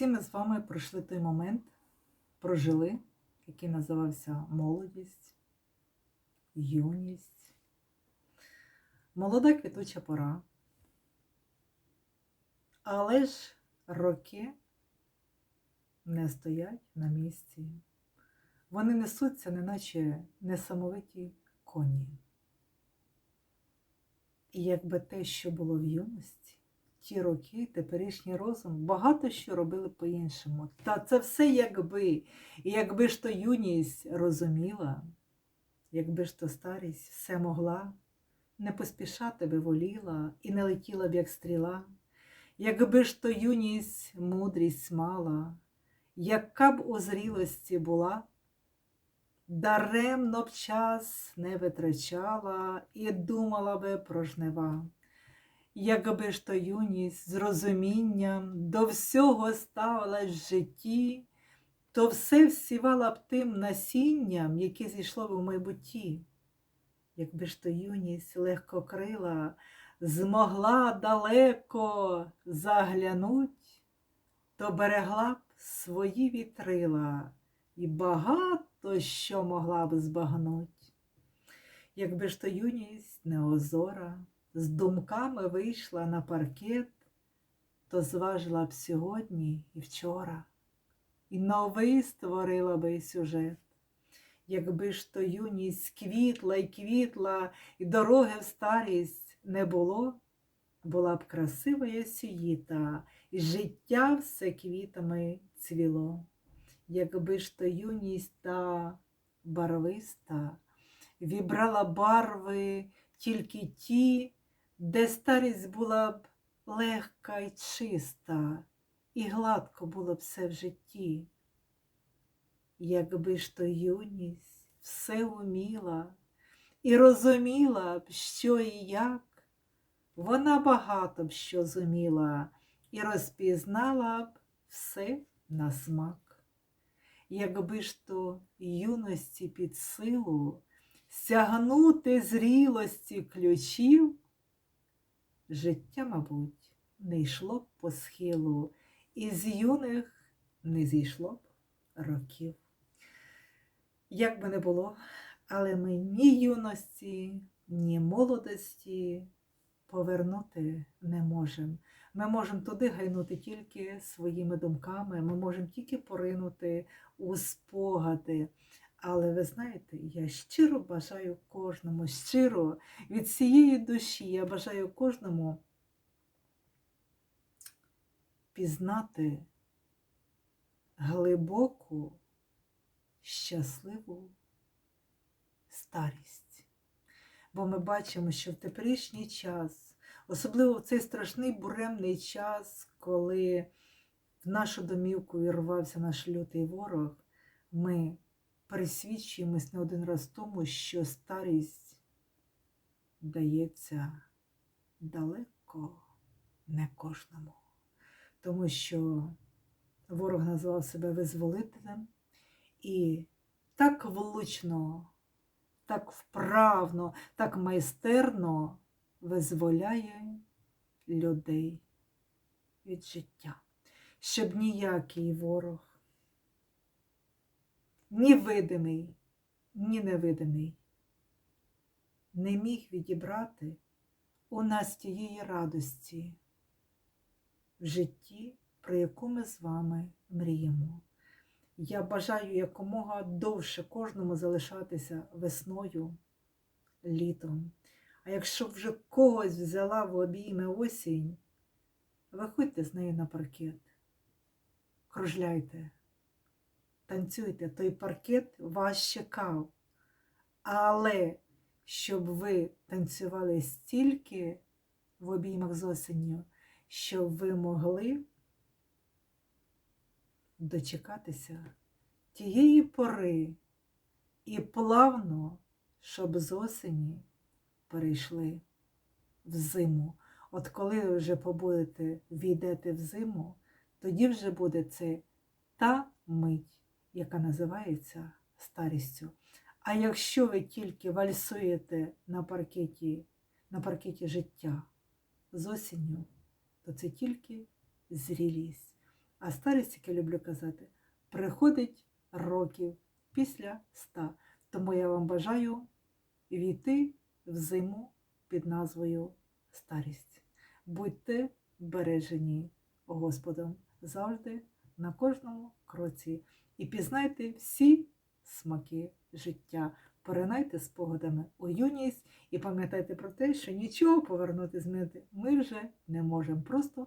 Всі ми з вами пройшли той момент, прожили, який називався молодість, юність, молода квітуча пора. Але ж роки не стоять на місці. Вони несуться, неначе несамовиті коні. І якби те, що було в юності, ті роки, теперішній розум, багато що робили по-іншому. Та це все якби. Якби ж то юність розуміла, якби ж то старість все могла, не поспішати би воліла і не летіла б, як стріла, якби ж то юність мудрість мала, яка б у зрілості була, даремно б час не витрачала і думала би про жнива. Якби ж то юність з розумінням до всього ставилась в житті, то все всівала б тим насінням, яке зійшло б у майбутті. Якби ж то юність легко крила, змогла далеко заглянуть, то берегла б свої вітрила і багато що могла б збагнуть. Якби ж то юність не озора, з думками вийшла на паркет, то зважила б сьогодні і вчора, і новий створила би сюжет. Якби ж то юність квітла й квітла, і дороги в старість не було, була б красивая сюїта, і життя все квітами цвіло. Якби ж то юність та барвиста, вібрала барви тільки ті, де старість була б легка й чиста, і гладко було б все в житті. Якби ж то юність все уміла і розуміла б, що і як, вона багато б що зуміла і розпізнала б все на смак. Якби ж то юності під силу сягнути зрілості ключів, життя, мабуть, не йшло б по схилу, і з юних не зійшло б років. Як би не було, але ми ні юності, ні молодості повернути не можемо. Ми можемо туди гайнути тільки своїми думками, ми можемо тільки поринути у спогади. Але ви знаєте, я щиро бажаю кожному, щиро від всієї душі, я бажаю кожному пізнати глибоку, щасливу старість. Бо ми бачимо, що в теперішній час, особливо в цей страшний буремний час, коли в нашу домівку вірвався наш лютий ворог, ми пересвідчуємось не один раз тому, що старість дається далеко не кожному. Тому що ворог назвав себе визволителем і так влучно, так вправно, так майстерно визволяє людей від життя, щоб ніякий ворог ні видимий, ні невидимий, не міг відібрати у нас тієї радості в житті, про яку ми з вами мріємо. Я бажаю якомога довше кожному залишатися весною, літом. А якщо вже когось взяла в обійми осінь, виходьте з нею на паркет, кружляйте танцюйте, той паркет вас чекав. Але щоб ви танцювали стільки в обіймах з осенню, щоб ви могли дочекатися тієї пори і плавно, щоб з осені перейшли в зиму. От коли ви вже побудете, війдете в зиму, тоді вже буде це та мить яка називається старістю. А якщо ви тільки вальсуєте на паркеті, на паркеті життя з осінню, то це тільки зрілість. А старість, як я люблю казати, приходить років після ста. Тому я вам бажаю війти в зиму під назвою старість. Будьте бережені Господом завжди на кожному кроці і пізнайте всі смаки життя. Поринайте спогадами у юність і пам'ятайте про те, що нічого повернути змінити ми вже не можемо. Просто